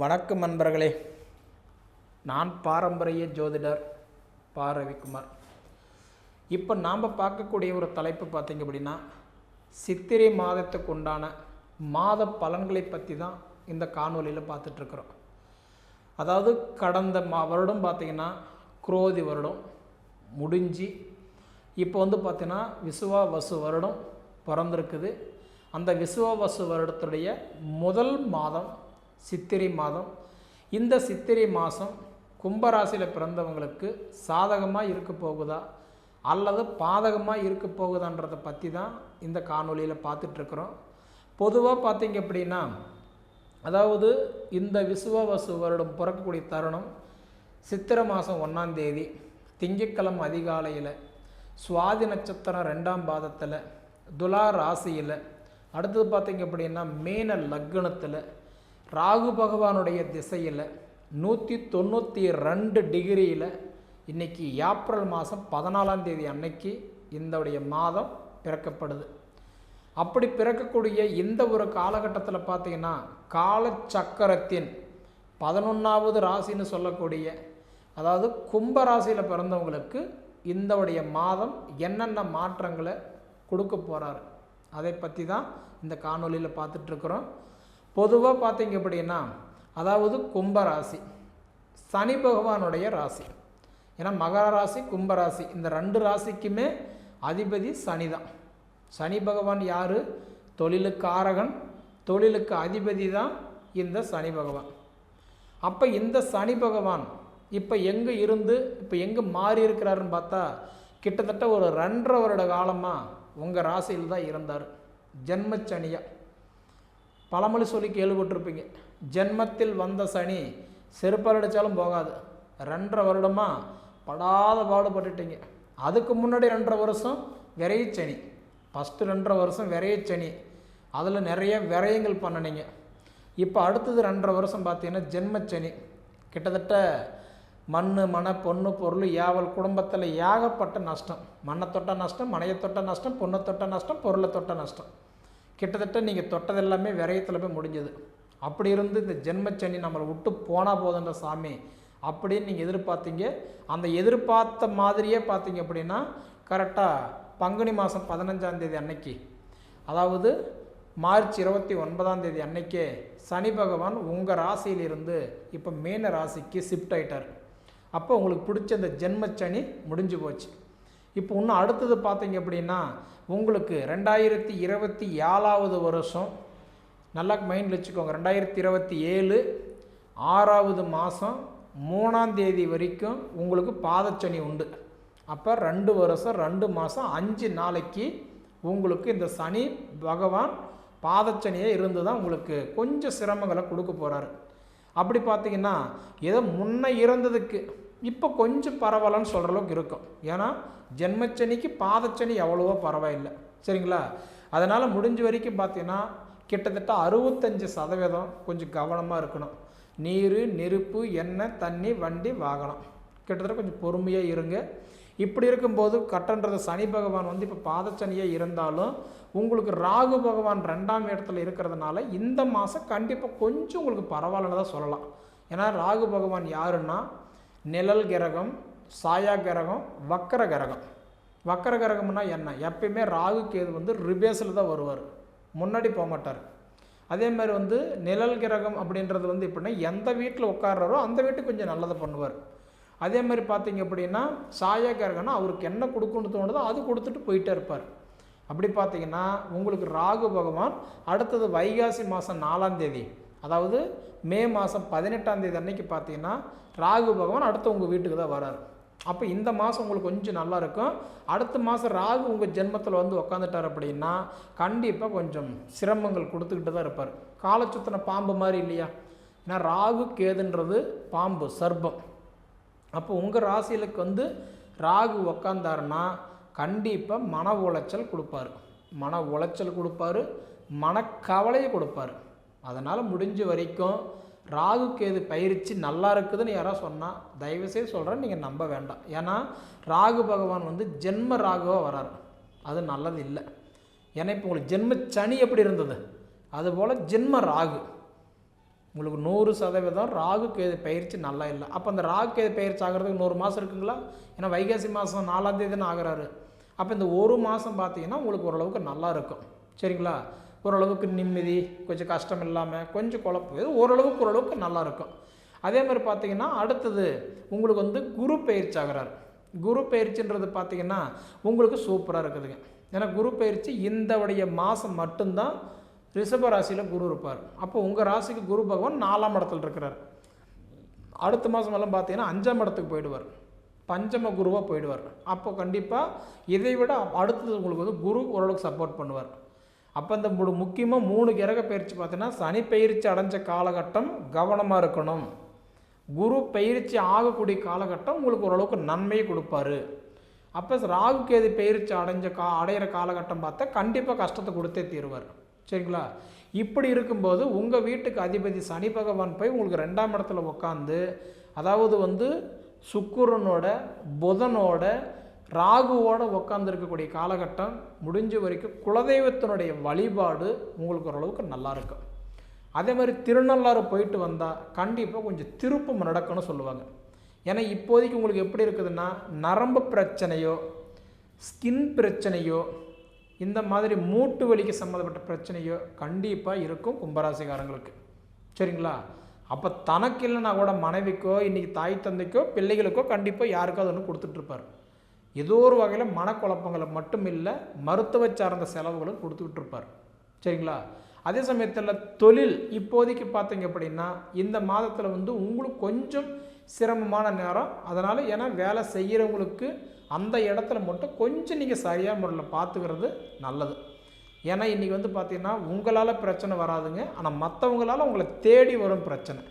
வணக்கம் நண்பர்களே. நான் பாரம்பரிய ஜோதிடர் பா ரவிக்குமார் இப்போ நாம் பார்க்கக்கூடிய ஒரு தலைப்பு பார்த்திங்க அப்படின்னா சித்திரை மாதத்துக்கு உண்டான மாத பலன்களை பற்றி தான் இந்த காணொலியில் பார்த்துட்ருக்குறோம் அதாவது கடந்த மா வருடம் பார்த்திங்கன்னா குரோதி வருடம் முடிஞ்சு இப்போ வந்து பார்த்திங்கன்னா விசுவா வசு வருடம் பிறந்திருக்குது. அந்த விசுவா வசு வருடத்துடைய முதல் மாதம் சித்திரை மாதம். இந்த சித்திரை மாதம் கும்பராசியில் பிறந்தவங்களுக்கு சாதகமாக இருக்க போகுதா? அல்லது பாதகமாக இருக்க போகுதான்றதை பற்றி தான் இந்த காணொலியில் பார்த்துட்ருக்குறோம் பொதுவாக பார்த்தீங்க அப்படின்னா அதாவது இந்த விசுவவசு வருடம் பிறக்கக்கூடிய தருணம் சித்திரை மாதம் ஒன்றாம் தேதி திங்கட்கிழமை அதிகாலையில் சுவாதி நட்சத்திரம் ரெண்டாம் பாதத்தில் துலா ராசியில் அடுத்தது பார்த்தீங்க அப்படின்னா மீன லக்னத்தில் ராகு பகவானுடைய திசையில் நூற்றி தொண்ணூற்றி ரெண்டு டிகிரியில் இன்றைக்கி ஏப்ரல் மாதம் பதினாலாம் தேதி அன்னைக்கு இந்தவுடைய மாதம் பிறக்கப்படுது. அப்படி பிறக்கக்கூடிய இந்த ஒரு காலகட்டத்தில் பார்த்தீங்கன்னா காலச்சக்கரத்தின் பதினொன்றாவது ராசின்னு சொல்லக்கூடிய அதாவது கும்ப ராசியில் பிறந்தவங்களுக்கு இந்தவுடைய மாதம் என்னென்ன மாற்றங்களை கொடுக்க போகிறாரு அதை பற்றி தான் இந்த காணொலியில் பார்த்துட்ருக்குறோம் பொதுவாக பார்த்தீங்க அப்படின்னா அதாவது கும்ப ராசி சனி பகவானுடைய ராசி. ஏன்னா மகர ராசி கும்பராசி இந்த ரெண்டு ராசிக்குமே அதிபதி சனி தான் சனி பகவான் யார்? தொழிலுக்கு ஆரகன் தொழிலுக்கு அதிபதி தான் இந்த சனி பகவான். அப்போ இந்த சனி பகவான் இப்போ எங்கே இருந்து இப்போ எங்கே மாறி இருக்கிறாருன்னு பார்த்தா கிட்டத்தட்ட ஒரு ரெண்டரை வருட காலமாக உங்கள் ராசியில் தான் இருந்தார். ஜென்மச்சனியாக பழமொழி சொல்லி கேள்விப்பட்டிருப்பீங்க. ஜென்மத்தில் வந்த சனி செருப்பால் அடித்தாலும் போகாது. ரெண்டரை வருடமாக படாத பாடுபட்டுட்டீங்க. அதுக்கு முன்னாடி ரெண்டரை வருஷம் விரையச்சனி ஃபஸ்ட்டு ரெண்டரை வருஷம் விரையச்சனி அதில் நிறைய விரயங்கள் பண்ணினீங்க. இப்போ அடுத்தது ரெண்டரை வருஷம் பார்த்தீங்கன்னா ஜென்மச்சனி கிட்டத்தட்ட மண் மன பொண்ணு பொருள் ஏவல் குடும்பத்தில் ஏகப்பட்ட நஷ்டம். மண்ணை தொட்ட நஷ்டம் மனையை தொட்ட நஷ்டம் பொண்ணை தொட்ட நஷ்டம் பொருளை தொட்ட நஷ்டம். கிட்டத்தட்ட நீங்கள் தொட்டது எல்லாமே விரயத்தில் போய் முடிஞ்சது. அப்படி இருந்து இந்த ஜென்மச்சனி நம்மளை விட்டு போனால் போதுன்ற சாமி அப்படின்னு நீங்கள் எதிர்பார்த்தீங்க. அந்த எதிர்பார்த்த மாதிரியே பார்த்தீங்க அப்படின்னா கரெக்டாக பங்குனி மாதம் பதினஞ்சாந்தேதி அன்னைக்கு அதாவது மார்ச் இருபத்தி ஒன்பதாம் தேதி அன்னைக்கே சனி பகவான் உங்கள் ராசியிலிருந்து இப்போ மீன ராசிக்கு ஷிஃப்ட் ஆகிட்டார் அப்போ உங்களுக்கு பிடிச்ச இந்த ஜென்மச்சனி முடிஞ்சு போச்சு. இப்போ இன்னும் அடுத்தது பார்த்தீங்க அப்படின்னா உங்களுக்கு ரெண்டாயிரத்தி இருபத்தி ஏழாவது வருஷம். நல்லா மைண்டில் வச்சுக்கோங்க. ரெண்டாயிரத்தி இருபத்தி ஏழு ஆறாவது மாதம் மூணாம் தேதி வரைக்கும் உங்களுக்கு பாதச்சனி உண்டு. அப்போ ரெண்டு வருஷம் ரெண்டு மாதம் அஞ்சு நாளைக்கு உங்களுக்கு இந்த சனி பகவான் பாதச்சனியே இருந்து தான் உங்களுக்கு கொஞ்சம் சிரமங்களை கொடுக்க போகிறாரு அப்படி பார்த்தீங்கன்னா ஏதோ முன்ன இருந்ததுக்கு இப்போ கொஞ்சம் பரவாயில்லன்னு சொல்கிற அளவுக்கு இருக்கும். ஏன்னா ஜென்மச்சனிக்கு பாதச்சனி எவ்வளவோ பரவாயில்லை. சரிங்களா? அதனால் முடிஞ்ச வரைக்கும் பார்த்தீங்கன்னா கிட்டத்தட்ட அறுபத்தஞ்சு சதவீதம் கொஞ்சம் கவனமாக இருக்கணும். நீர் நெருப்பு எண்ணெய் தண்ணி வண்டி வாகனம். கிட்டத்தட்ட கொஞ்சம் பொறுமையாக இருங்க. இப்படி இருக்கும்போது கட்டன்றது சனி பகவான் வந்து இப்போ பாதச்சனியாக இருந்தாலும் உங்களுக்கு ராகு பகவான் ரெண்டாம் இடத்துல இருக்கிறதுனால இந்த மாதம் கண்டிப்பாக கொஞ்சம் உங்களுக்கு பரவாயில்லன்னு தான் சொல்லலாம். ஏன்னா ராகு பகவான் யாருன்னா நிழல் கிரகம் சாயா கிரகம் வக்கர கிரகம். வக்கர கிரகம்னா என்ன? எப்பயுமே ராகு கேது வந்து ரிபேஸில் தான் வருவார். முன்னாடி போக மாட்டார். அதே மாதிரி வந்து நிழல் கிரகம் அப்படின்றது வந்து எப்படின்னா எந்த வீட்டில் உட்கார்றாரோ அந்த வீட்டுக்கு கொஞ்சம் நல்லதை பண்ணுவார். அதே மாதிரி பார்த்தீங்க அப்படின்னா சாயா கிரகம்னா அவருக்கு என்ன கொடுக்கணும்னு தோணுதோ அது கொடுத்துட்டு போயிட்டே இருப்பார். அப்படி பார்த்தீங்கன்னா உங்களுக்கு ராகு பகவான் அடுத்தது வைகாசி மாதம் நாலாம் தேதி. அதாவது மே மாதம் பதினெட்டாம் தேதி அன்னைக்கு பார்த்தீங்கன்னா ராகு பகவான் அடுத்து உங்கள் வீட்டுக்கு தான் வராரு. அப்போ இந்த மாதம் உங்களுக்கு கொஞ்சம் நல்லா இருக்கும். அடுத்த மாதம் ராகு உங்கள் ஜென்மத்தில் வந்து உக்காந்துட்டார் அப்படின்னா கண்டிப்பாக கொஞ்சம் சிரமங்கள் கொடுத்துக்கிட்டு தான் இருப்பார். காலச்சுத்தனை பாம்பு மாதிரி இல்லையா? ஏன்னா ராகு கேதுன்றது பாம்பு சர்ப்பம் அப்போ உங்கள் ராசிகளுக்கு வந்து ராகு உக்காந்தாருன்னா கண்டிப்பாக மன உளைச்சல் கொடுப்பாரு. மன உளைச்சல் கொடுப்பாரு மனக்கவலையை கொடுப்பாரு. அதனால் முடிஞ்ச வரைக்கும் ராகு கேது பயிற்சி நல்லா இருக்குதுன்னு யாராவது சொன்னால் தயவுசெய்து சொல்கிறேன் நீங்கள் நம்ப வேண்டாம். ஏன்னா ராகு பகவான் வந்து ஜென்ம ராகுவாக வரார். அது நல்லது இல்லை ஏன்னா இப்போ உங்களுக்கு ஜென்ம சனி எப்படி இருந்தது? அதுபோல் ஜென்ம ராகு. உங்களுக்கு நூறு சதவீதம் ராகு கேது பயிற்சி நல்லா இல்லை. அப்போ அந்த ராகு கேது பயிற்சி ஆகிறதுக்கு நூறு மாதம் இருக்குங்களா? ஏன்னா வைகாசி மாதம் நாலாம் தேதினு ஆகிறாரு. ஆகுறாரு அப்போ இந்த ஒரு மாதம் பார்த்தீங்கன்னா உங்களுக்கு ஓரளவுக்கு நல்லா இருக்கும். சரிங்களா? ஓரளவுக்கு நிம்மதி கொஞ்சம் கஷ்டம் இல்லாமல் கொஞ்சம் குழப்பம். இது ஓரளவுக்கு ஓரளவுக்கு நல்லா இருக்கும். அதே மாதிரி பார்த்தீங்கன்னா அடுத்தது உங்களுக்கு வந்து குரு பயிற்சி ஆகிறார். குரு பயிற்சின்றது பார்த்தீங்கன்னா உங்களுக்கு சூப்பராக இருக்குதுங்க. ஏன்னா குரு பயிற்சி இந்த உடைய மாதம் மட்டும்தான் ரிஷப ராசியில் குரு இருப்பார். அப்போ உங்கள் ராசிக்கு குரு பகவான் நாலாம் இடத்துல இருக்கிறார். அடுத்த மாதம் எல்லாம் பார்த்தீங்கன்னா அஞ்சாம் இடத்துக்கு போயிடுவார். பஞ்சம குருவாக போயிடுவார். அப்போ கண்டிப்பாக இதை விட அடுத்தது உங்களுக்கு வந்து குரு ஓரளவுக்கு சப்போர்ட் பண்ணுவார். அப்போ இந்த மூணு முக்கியமாக மூணு கிரக பயிற்சி பார்த்தீங்கன்னா சனி பயிற்சி அடைஞ்ச காலகட்டம் கவனமாக இருக்கணும். குரு பயிற்சி ஆகக்கூடிய காலகட்டம் உங்களுக்கு ஓரளவுக்கு நன்மையை கொடுப்பாரு. அப்போ ராகு கேது பயிற்சி அடைஞ்ச கா அடையிற காலகட்டம் பார்த்தா கண்டிப்பாக கஷ்டத்தை கொடுத்தே தீருவார். சரிங்களா? இப்படி இருக்கும்போது உங்கள் வீட்டுக்கு அதிபதி சனி பகவான் போய் உங்களுக்கு ரெண்டாம் இடத்துல உட்காந்து அதாவது வந்து சுக்குரனோட புதனோட ராகுவோட உட்காந்துருக்கக்கூடிய காலகட்டம் முடிஞ்ச வரைக்கும் குலதெய்வத்தினுடைய வழிபாடு உங்களுக்கு ஓரளவுக்கு நல்லா இருக்கும். அதே மாதிரி திருநள்ளாறு போயிட்டு வந்தால் கண்டிப்பாக கொஞ்சம் திருப்பம் நடக்கும்னு சொல்லுவாங்க. ஏன்னா இப்போதைக்கு உங்களுக்கு எப்படி இருக்குதுன்னா நரம்பு பிரச்சனையோ ஸ்கின் பிரச்சனையோ இந்த மாதிரி மூட்டு வலிக்கு சம்மந்தப்பட்ட பிரச்சனையோ கண்டிப்பாக இருக்கும் கும்பராசிக்காரங்களுக்கு. சரிங்களா? அப்போ தனக்கு இல்லைனா கூட மனைவிக்கோ இன்றைக்கி தாய் தந்தைக்கோ பிள்ளைகளுக்கோ கண்டிப்பாக யாருக்காவது ஒன்று கொடுத்துட்ருப்பார் ஏதோ ஒரு வகையில் மனக்குழப்பங்களை மட்டும் இல்லை மருத்துவ சார்ந்த செலவுகளும் கொடுத்துக்கிட்டு இருப்பார் சரிங்களா? அதே சமயத்தில் தொழில் இப்போதைக்கு பார்த்தீங்க அப்படின்னா இந்த மாதத்தில் வந்து உங்களுக்கு கொஞ்சம் சிரமமான நேரம். அதனால் ஏன்னா வேலை செய்கிறவங்களுக்கு அந்த இடத்துல மட்டும் கொஞ்சம் நீங்கள் சரியான முறையில் பார்த்துக்கிறது நல்லது. ஏன்னா இன்றைக்கி வந்து பார்த்தீங்கன்னா உங்களால் பிரச்சனை வராதுங்க. ஆனால் மற்றவங்களால் உங்களை தேடி வரும் பிரச்சனை.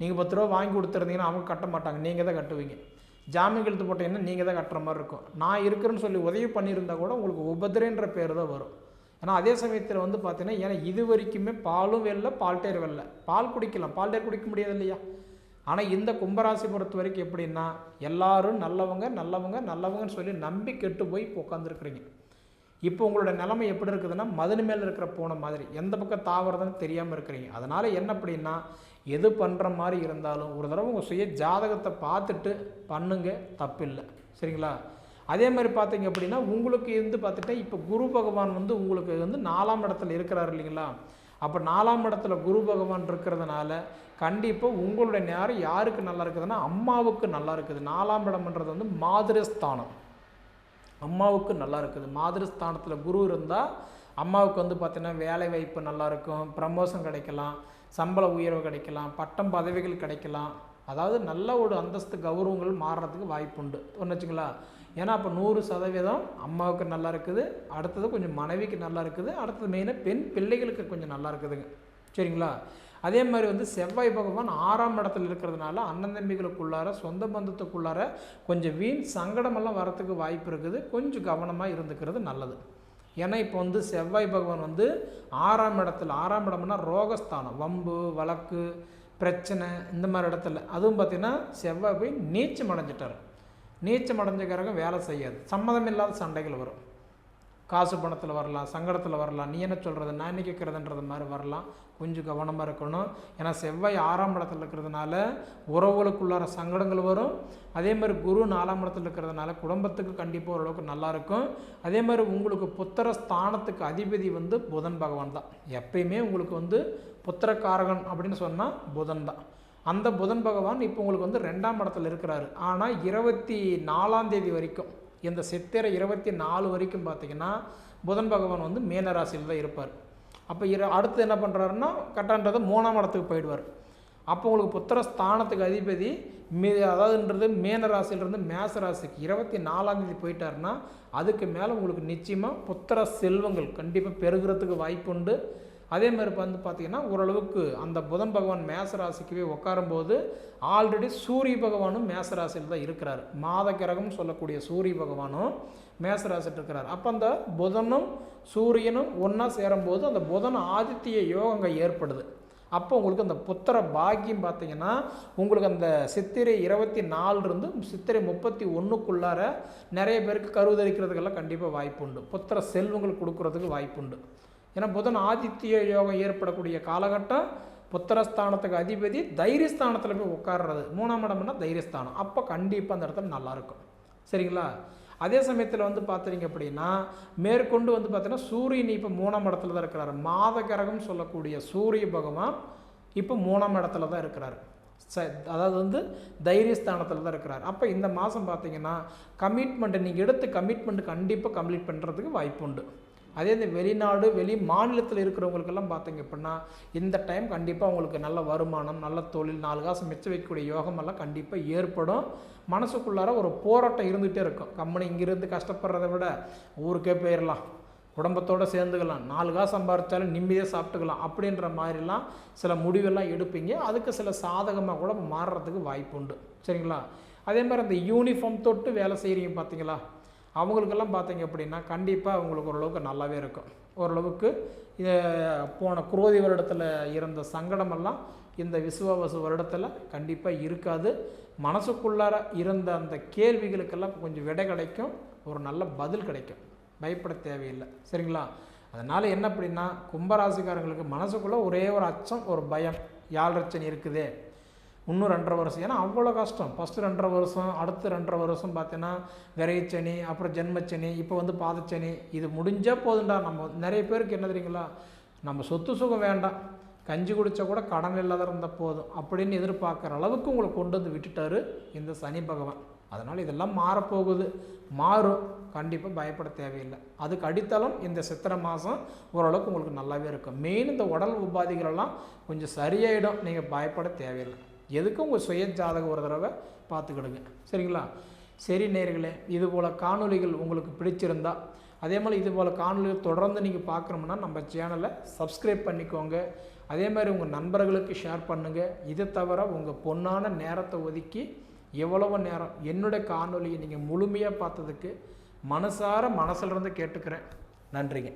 நீங்கள் பத்து ரூபா வாங்கி கொடுத்துருந்தீங்கன்னா அவங்க கட்ட மாட்டாங்க. நீங்கள் தான் கட்டுவீங்க. ஜாமீன் கழுத்து போட்டீங்கன்னா நீங்கள் தான் கட்டுற மாதிரி இருக்கும். நான் இருக்கிறேன்னு சொல்லி உதவி பண்ணியிருந்தா கூட உங்களுக்கு உபதிரன்ற பேர் தான் வரும். ஏன்னா அதே சமயத்தில் வந்து பார்த்தீங்கன்னா ஏன்னா இது வரைக்குமே பாலும் வெல்ல பால்டேர் வெல்ல. பால் குடிக்கலாம். பால்டேர் குடிக்க முடியாது இல்லையா? ஆனால் இந்த கும்பராசி பொறுத்த வரைக்கும் எப்படின்னா எல்லாரும் நல்லவங்க நல்லவங்க நல்லவங்கன்னு சொல்லி நம்பி கெட்டு போய் இப்போ உட்காந்துருக்குறீங்க இப்போ உங்களோட நிலைமை எப்படி இருக்குதுன்னா மதுனு மேலே இருக்கிற போன மாதிரி. எந்த பக்கம் தாவறதுன்னு தெரியாமல் இருக்கிறீங்க. அதனால் என்ன அப்படின்னா எது பண்ணுற மாதிரி இருந்தாலும் ஒரு தடவை உங்கள் சுய ஜாதகத்தை பார்த்துட்டு பண்ணுங்க தப்பில்லை. சரிங்களா? அதே மாதிரி பார்த்தீங்க அப்படின்னா உங்களுக்கு இருந்து பார்த்துட்டா இப்போ குரு பகவான் வந்து உங்களுக்கு வந்து நாலாம் இடத்துல இருக்கிறார் இல்லைங்களா? அப்போ நாலாம் இடத்துல குரு பகவான் இருக்கிறதுனால கண்டிப்பாக உங்களுடைய நேரம் யாருக்கு நல்லா இருக்குதுன்னா அம்மாவுக்கு நல்லா இருக்குது. நாலாம் இடம்ன்றது வந்து மாதிரஸ்தானம். அம்மாவுக்கு நல்லா இருக்குது. மாதிரஸ்தானத்தில் குரு இருந்தால் அம்மாவுக்கு வந்து பார்த்திங்கன்னா வேலை வாய்ப்பு நல்லாயிருக்கும் ப்ரமோஷன் கிடைக்கலாம். சம்பள உயர்வு கிடைக்கலாம் பட்டம் பதவிகள் கிடைக்கலாம். அதாவது நல்ல ஒரு அந்தஸ்து கௌரவங்கள் மாறுறதுக்கு வாய்ப்புண்டு. ஒன்று வச்சுங்களா ஏன்னா அப்போ நூறு சதவீதம் அம்மாவுக்கு நல்லா இருக்குது. அடுத்தது கொஞ்சம் மனைவிக்கு நல்லா இருக்குது. அடுத்தது மெயினாக பெண் பிள்ளைகளுக்கு கொஞ்சம் நல்லா இருக்குதுங்க. சரிங்களா? அதே மாதிரி வந்து செவ்வாய் பகவான் ஆறாம் இடத்துல இருக்கிறதுனால அண்ணன் தம்பிகளுக்குள்ளார சொந்த பந்தத்துக்குள்ளார கொஞ்சம் வீண் சங்கடமெல்லாம் வரத்துக்கு வாய்ப்பு இருக்குது. கொஞ்சம் கவனமாக இருந்துக்கிறது நல்லது. ஏன்னா இப்போ வந்து செவ்வாய் பகவான் வந்து ஆறாம் இடத்துல ஆறாம் இடம்னா ரோகஸ்தானம் வம்பு வழக்கு பிரச்சனை இந்த மாதிரி இடத்துல. அதுவும் பார்த்திங்கன்னா செவ்வாய் போய் நீச்சம் அடைஞ்சிட்டார். நீச்சம் அடைஞ்ச கிரகம் வேலை செய்யாது. சம்மதம் இல்லாத சண்டைகள் வரும். காசு பணத்தில் வரலாம் சங்கடத்தில் வரலாம். நீ என்ன சொல்கிறது நான் என்ன கேட்குறதுன்றது மாதிரி வரலாம். கொஞ்சம் கவனமாக இருக்கணும். ஏன்னா செவ்வாய் ஆறாம் இடத்துல இருக்கிறதுனால உறவுகளுக்குள்ளார சங்கடங்கள் வரும். அதே மாதிரி குரு நாலாம் இடத்துல இருக்கிறதுனால குடும்பத்துக்கு கண்டிப்பாக ஓரளவுக்கு நல்லாயிருக்கும் அதே மாதிரி உங்களுக்கு புத்திர ஸ்தானத்துக்கு அதிபதி வந்து புதன் பகவான் தான். எப்பயுமே உங்களுக்கு வந்து புத்திரக்காரகன் அப்படின்னு சொன்னால் புதன் தான். அந்த புதன் பகவான் இப்போ உங்களுக்கு வந்து ரெண்டாம் இடத்துல இருக்கிறாரு. ஆனால் இருபத்தி நாலாம் தேதி வரைக்கும் இந்த சித்திரை இருபத்தி நாலு வரைக்கும் பார்த்தீங்கன்னா புதன் பகவான் வந்து மீனராசியில் தான் இருப்பார். அப்போ இர அடுத்து என்ன பண்ணுறாருன்னா கட்டான்றது மூணாம் இடத்துக்கு போயிடுவார். அப்போ உங்களுக்கு புத்திர ஸ்தானத்துக்கு அதிபதி மீ அதாவதுன்றது மீன ராசியிலிருந்து மேச ராசிக்கு இருபத்தி நாலாம் தேதி போயிட்டாருன்னா அதுக்கு மேலே உங்களுக்கு நிச்சயமாக புத்திர செல்வங்கள் கண்டிப்பாக பெருகிறதுக்கு வாய்ப்புண்டு. அதே மாதிரி வந்து பார்த்திங்கன்னா ஓரளவுக்கு அந்த புதன் பகவான் மேச ராசிக்குவே உட்காரும்போது ஆல்ரெடி சூரிய பகவானும் மேச ராசியில் தான் இருக்கிறார். மாத கிரகம் சொல்லக்கூடிய சூரிய பகவானும் மேச ராசியில் இருக்கிறார். அப்போ அந்த புதனும் சூரியனும் ஒன்றா சேரும்போது அந்த புதன் ஆதித்ய யோகங்க ஏற்படுது. அப்போ உங்களுக்கு அந்த புத்திர பாக்கியம் பார்த்தீங்கன்னா உங்களுக்கு அந்த சித்திரை இருபத்தி நாலுலேருந்து சித்திரை முப்பத்தி ஒன்றுக்குள்ளார நிறைய பேருக்கு கருவதரிக்கிறதுக்கெல்லாம் கண்டிப்பாக வாய்ப்பு உண்டு புத்திர செல்வங்கள் கொடுக்கறதுக்கு வாய்ப்புண்டு. ஏன்னா புதன் ஆதித்ய யோகம் ஏற்படக்கூடிய காலகட்டம் புத்திரஸ்தானத்துக்கு அதிபதி தைரியஸ்தானத்தில் போய் உட்கார்றது. மூணாம் இடம்னா தைரியஸ்தானம். அப்போ கண்டிப்பாக அந்த இடத்துல நல்லாயிருக்கும் சரிங்களா? அதே சமயத்தில் வந்து பார்த்தீங்க அப்படின்னா மேற்கொண்டு வந்து பார்த்தீங்கன்னா சூரியன் இப்போ மூணாம் இடத்துல தான் இருக்கிறார். மாத கிரகம் சொல்லக்கூடிய சூரிய பகவான் இப்போ மூணாம் இடத்துல தான் இருக்கிறார். ச அதாவது வந்து தைரியஸ்தானத்தில் தான் இருக்கிறார். அப்போ இந்த மாதம் பார்த்தீங்கன்னா கமிட்மெண்ட்டை நீங்கள் எடுத்து கமிட்மெண்ட் கண்டிப்பாக கம்ப்ளீட் பண்ணுறதுக்கு வாய்ப்பு உண்டு அதே இந்த வெளிநாடு வெளி மாநிலத்தில் இருக்கிறவங்களுக்கெல்லாம் பார்த்தீங்க அப்படின்னா இந்த டைம் கண்டிப்பாக அவங்களுக்கு நல்ல வருமானம் நல்ல தொழில் நாலு காசு மிச்சம் வைக்கக்கூடிய யோகமெல்லாம் கண்டிப்பாக ஏற்படும். மனசுக்குள்ளார ஒரு போராட்டம் இருந்துகிட்டே இருக்கும். கம்பெனி இங்கிருந்து கஷ்டப்படுறதை விட ஊருக்கே போயிடலாம் குடும்பத்தோடு சேர்ந்துக்கலாம். நாலு காசு சம்பாதிச்சாலும் நிம்மதியாக சாப்பிட்டுக்கலாம் அப்படின்ற மாதிரிலாம் சில முடிவெல்லாம் எடுப்பீங்க. அதுக்கு சில சாதகமாக கூட மாறுறதுக்கு வாய்ப்பு உண்டு சரிங்களா? அதே மாதிரி அந்த யூனிஃபார்ம் தொட்டு வேலை செய்கிறீங்க பார்த்தீங்களா? அவங்களுக்கெல்லாம் பார்த்தீங்க அப்படின்னா கண்டிப்பாக அவங்களுக்கு ஓரளவுக்கு நல்லாவே இருக்கும். ஓரளவுக்கு போன குரோதி வருடத்தில் இருந்த சங்கடமெல்லாம் இந்த விசுவாவசு வருடத்தில் கண்டிப்பாக இருக்காது. மனசுக்குள்ளார இருந்த அந்த கேள்விகளுக்கெல்லாம் கொஞ்சம் விடை கிடைக்கும். ஒரு நல்ல பதில் கிடைக்கும். பயப்பட தேவையில்லை. சரிங்களா? அதனால் என்ன அப்படின்னா கும்பராசிக்காரங்களுக்கு மனசுக்குள்ளே ஒரே ஒரு அச்சம் ஒரு பயம். யாழ்ரச்சனை இருக்குதே. இன்னும் ரெண்டரை வருஷம். ஏன்னா அவ்வளோ கஷ்டம். ஃபஸ்ட்டு ரெண்டரை வருஷம் அடுத்து ரெண்டரை வருஷம் பார்த்தீங்கன்னா விரைச்சனி அப்புறம் ஜென்மச்சனி இப்போ வந்து பாதச்சனி இது முடிஞ்சால் போதுண்டா நம்ம நிறைய பேருக்கு என்ன தெரியுங்களா? நம்ம சொத்து சுகம் வேண்டாம். கஞ்சி குடித்தா கூட கடன் இல்லாத இருந்தால் போதும். அப்படின்னு எதிர்பார்க்குற அளவுக்கு உங்களை கொண்டு வந்து விட்டுட்டாரு இந்த சனி பகவான். அதனால் இதெல்லாம் மாறப்போகுது. மாறும். கண்டிப்பாக பயப்பட தேவையில்லை. அதுக்கு அடித்தளம் இந்த சித்திரை மாதம் ஓரளவுக்கு உங்களுக்கு நல்லாவே இருக்கும். மெயின் இந்த உடல் உபாதிகளெல்லாம் கொஞ்சம் சரியாயிடும். நீங்கள் பயப்பட தேவையில்லை. எதுக்கும் உங்கள் சுய ஜாதகம் ஒரு தடவை பார்த்துக்கிடுங்க. சரிங்களா? சரி நேர்களே இது போல் காணொளிகள் உங்களுக்கு பிடிச்சிருந்தா அதே மாதிரி இது போல் காணொலிகள் தொடர்ந்து நீங்கள் பார்க்குறோம்னா நம்ம சேனலை சப்ஸ்கிரைப் பண்ணிக்கோங்க. அதே மாதிரி உங்கள் நண்பர்களுக்கு ஷேர் பண்ணுங்கள் இதை தவிர உங்கள் பொன்னான நேரத்தை ஒதுக்கி எவ்வளவு நேரம் என்னுடைய காணொலியை நீங்கள் முழுமையாக பார்த்ததுக்கு மனசார மனசிலிருந்து கேட்டுக்கிறேன். நன்றிங்க.